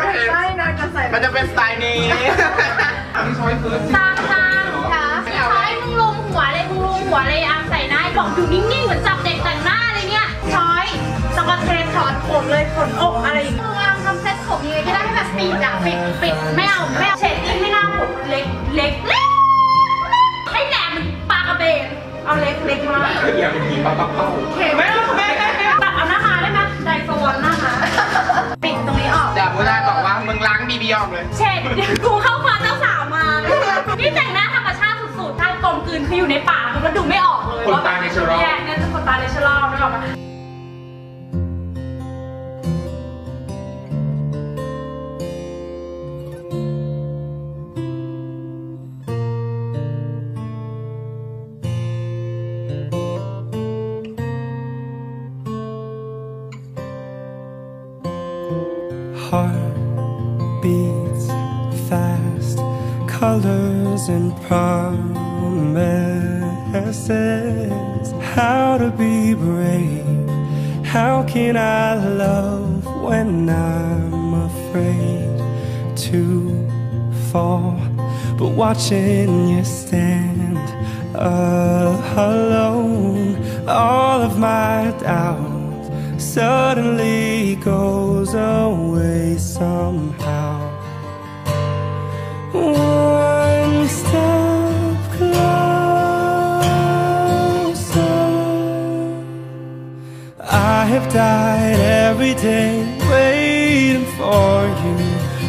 มันไม่เห็นใช่นางจะใส่มันจะเป็นสไตล์นี้ตามตามค่ะใช้มึงลงหัวเลยมึงลงหัวเลยอามใส่หน้าบอกอยู่นิ่งๆเหมือนจับเด็กแต่งหน้าเลยเนี่ยช้อยสกอตเทนถอนผมเลยขนอกอะไรอย่างมึเงี้ยงอามทำเซ็ตผมยังไงก็ได้ให้แบบปิดอะปิดปิดไม่เอาไม่เอาเฉดดิ้งให้หน้าผมเล็กเล็กเล็กให้แหลมมันปลากระเบนเอาเล็กเล็กมากอย่าเป็นผีปลาเป้าเข็มไม่เอาไม่ไม่ไม่ มึงล้างบีบีออกเลยเฉดกูเข้ามาเจ้าสาวมา นี่แต่งหน้าธรรมชาติสุดๆถ้ากลมกลืนคืออยู่ในป่ามันก็ดูไม่ออกเลยขนตา natural แย่เนี่ยจะขนตาเนเชอรัลไม่ออกมา colors and promises. How to be brave? How can I love when I'm afraid to fall? But watching you stand alone, all of my doubt suddenly goes away somehow. I have died every day waiting for you.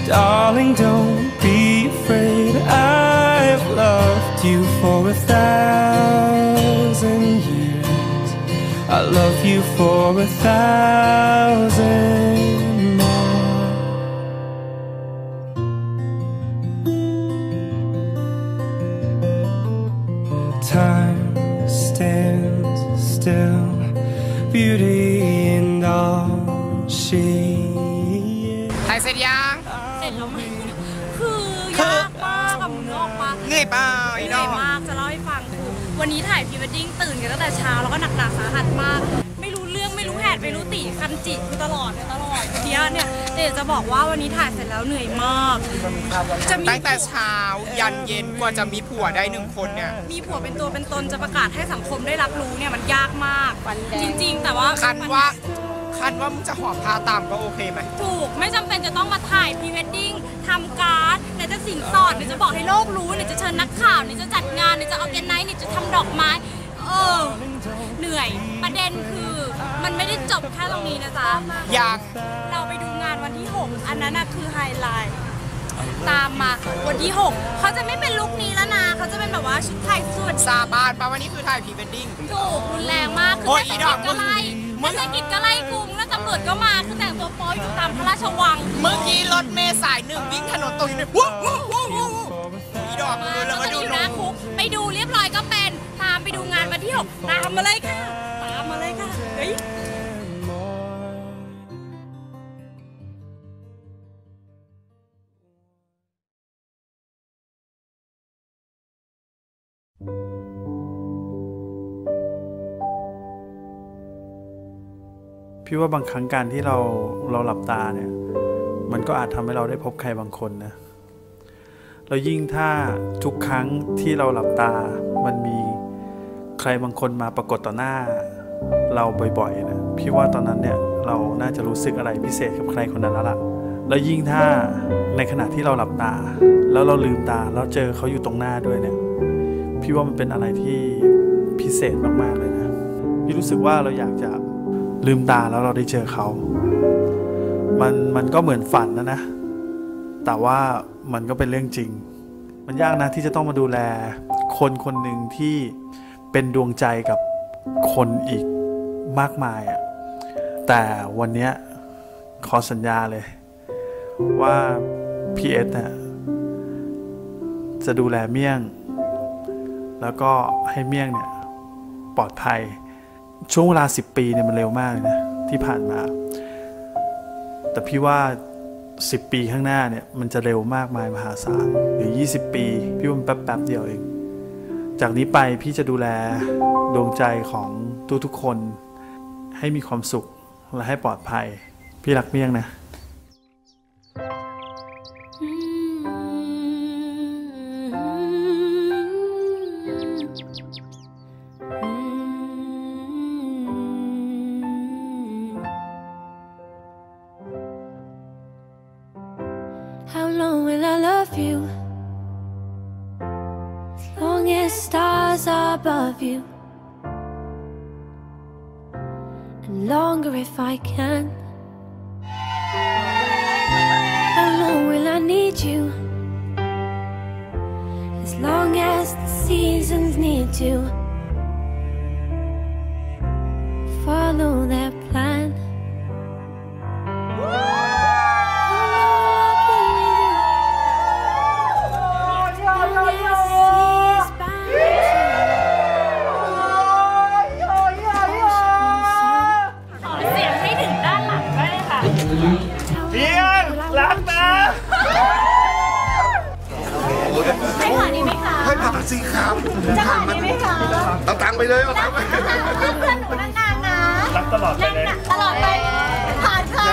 Darling, don't be afraid. I've loved you for a thousand years. I love you for a thousand คือยากมากอะมึงนึกออกปะเหนื่อยเปล่าเหไอ้นื่น้ออยงมากจะเล่าให้ฟังคือวันนี้ถ่ายพรีเวดดิ้งตื่นกันตั้งแต่เช้าแล้วก็หนักหนาสาหัสมาก ไม่รู้เรื่องไม่รู้แผนไม่รู้ตีคันจิคือตลอดเลยตลอดทีเนี้ยเนี่ยเดี๋ยวจะบอกว่าวันนี้ถ่ายเสร็จแล้วเหนื่อยมาก จะมีตั้งแต่เช้ายันเย็นกว่าจะมีผัวได้หนึ่งคนเนี่ย มีผัวเป็นตัวเป็นตนจะประกาศให้สังคมได้รับรู้เนี่ยมันยากมากจริง ๆ แต่ว่าคันว่า คันว่ามึงจะหอบพาตามก็โอเคไหม ถูกไม่จำเป็นจะต้องมาถ่ายพรีเวดดิ้งทำการ์ดไหนจะสินสอดไหนจะบอกให้โลกรู้ไหนจะเชิญนักข่าวไหนจะจัดงานไหนจะออแกไนซ์ไหนจะทำดอกไม้ เออ เหนื่อยประเด็นคือ มันไม่ได้จบแค่ตรงนี้นะจ๊ะ อยาก เราไปดูงานวันที่ 6 อันนั้นน่ะคือไฮไลท์ ตามมาวันที่ 6 เขาจะไม่เป็นลุคนี้แล้วนะ เขาจะเป็นแบบว่าชุดไทยสุด สาบานปะวันนี้คือถ่ายพรีเวดดิ้ง ถูกรุนแรงมาก คือโอ้ยเทศอีดกิอจกก็ไล่ มึเทงศกิจก็ไล่กรุงแล้วตำรวจก็มาคือแต่งตัวโป๊อยู่ตามพระราชวังเมื่อกี้รถเมล์สายหนึ่งวิ่งถนนตรงนี้เลยว้าวว้าวว้าวว้าวอีดอกมือแล้วมาดูอยู่นหน้ามคุกไปดูเรียบร้อยก็เป็นตามไปดูงานวันที่6ตามมาเลยค่ะ พี่ว่าบางครั้งการที่เราเราหลับตาเนี่ย มันก็อาจทำให้เราได้พบใครบางคนนะแล้วยิ่งถ้าทุกครั้งที่เราหลับตา มันมีใครบางคนมาปรากฏต่อหน้า เราบ่อยๆนะพี่ว่าตอนนั้นเนี่ยเราน่าจะรู้สึกอะไรพิเศษกับใครคนนั้นแล้วล่ะแล้วยิ่งถ้าในขณะที่เราหลับตา แล้วเราลืมตาแล้วเจอเขาอยู่ตรงหน้าด้วยเนี่ย พี่ว่ามันเป็นอะไรที่พิเศษมากๆเลยนะ พี่รู้สึกว่าเราอยากจะ ลืมตาแล้วเราได้เจอเขา มันมันก็เหมือนฝันนะนะ แต่ว่ามันก็เป็นเรื่องจริง มันยากนะที่จะต้องมาดูแลคนคนหนึ่งที่เป็นดวงใจกับคนอีกมากมายอะแต่วันนี้ขอสัญญาเลย ว่าพีเอสเนี่ยจะดูแลเมี่ยง แล้วก็ให้เมี่ยงเนี่ยปลอดภัย ช่วงเวลา 10 ปีเนี่ยมันเร็วมากเลยนะที่ผ่านมา แต่พี่ว่า 10 ปีข้างหน้าเนี่ยมันจะเร็วมากมายมหาศาลหรือ 20 ปี พี่ว่ามันแป๊บๆเดียวเอง จากนี้ไปพี่จะดูแลดวงใจของทุกๆคน ให้มีความสุขและให้ปลอดภัย พี่รักเมี่ยงนะ How long will I love you? As long as stars are above you. And longer if I can. How long will I need you? As long as the seasons need to เอาตังค์ไปเลยเอาตังค์ไปเพื่อนๆหนูนานๆนะรักตลอดไปเลยตลอดไปผ่านค่ะ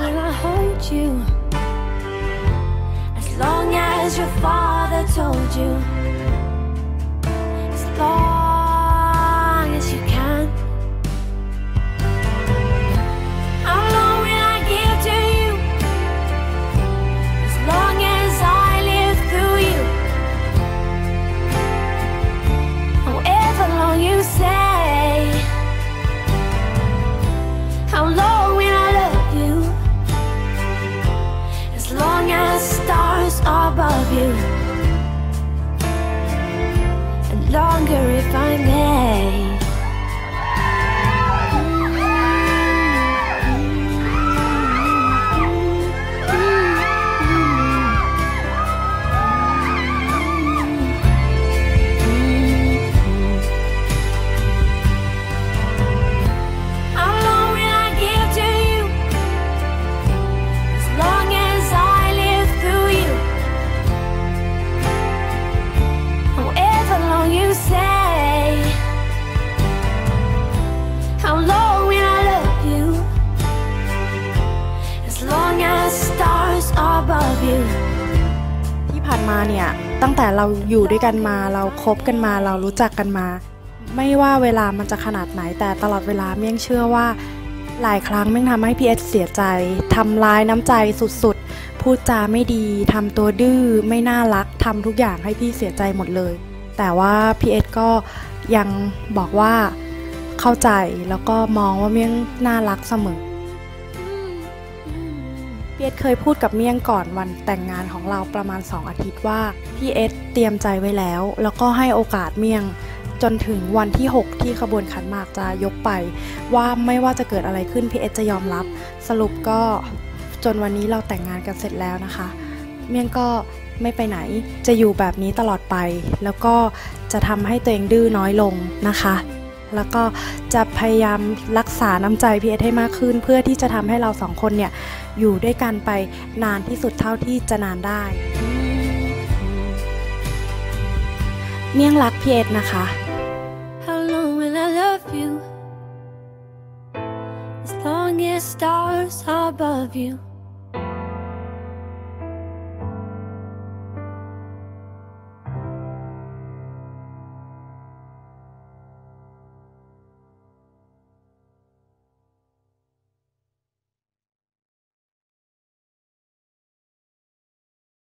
Will I hold you as long as your father told you? longer if I'm there. เราอยู่ด้วยกันมา เราคบกันมา เรารู้จักกันมา ไม่ว่าเวลามันจะขนาดไหนแต่ตลอดเวลาเมี่ยงเชื่อว่า หลายครั้งเมี่ยงทำให้พีเอสเสียใจทำร้ายน้ำใจสุดๆ พูดจาไม่ดีทำตัวดื้อไม่น่ารักทำทุกอย่างให้พี่เสียใจหมดเลย แต่ว่าพีเอสก็ยังบอกว่าเข้าใจแล้วก็มองว่าเมี่ยงน่ารักเสมอ พี่เอสเคยพูดกับเมี่ยงก่อนวันแต่งงานของเราประมาณ 2 อาทิตย์ว่าพี่เอสเตรียมใจไว้แล้ว แล้วก็ให้โอกาสเมี่ยงจนถึงวันที่ 6 ที่ขบวนขันหมากจะยกไป ว่าไม่ว่าจะเกิดอะไรขึ้นพี่เอสจะยอมรับ สรุปก็จนวันนี้เราแต่งงานกันเสร็จแล้วนะคะ เมี่ยงก็ไม่ไปไหนจะอยู่แบบนี้ตลอดไป แล้วก็จะทำให้ตัวเองดื้อน้อยลงนะคะ แล้วก็จะพยายามรักษาน้ำใจพีเอสให้มากขึ้น เพื่อที่จะทำให้เราสองคนเนี่ยอยู่ด้วยกันไปนานที่สุดเท่าที่จะนานได้ เมี่ยงรักพีเอสนะคะ How long will I love you? As long as stars are above you.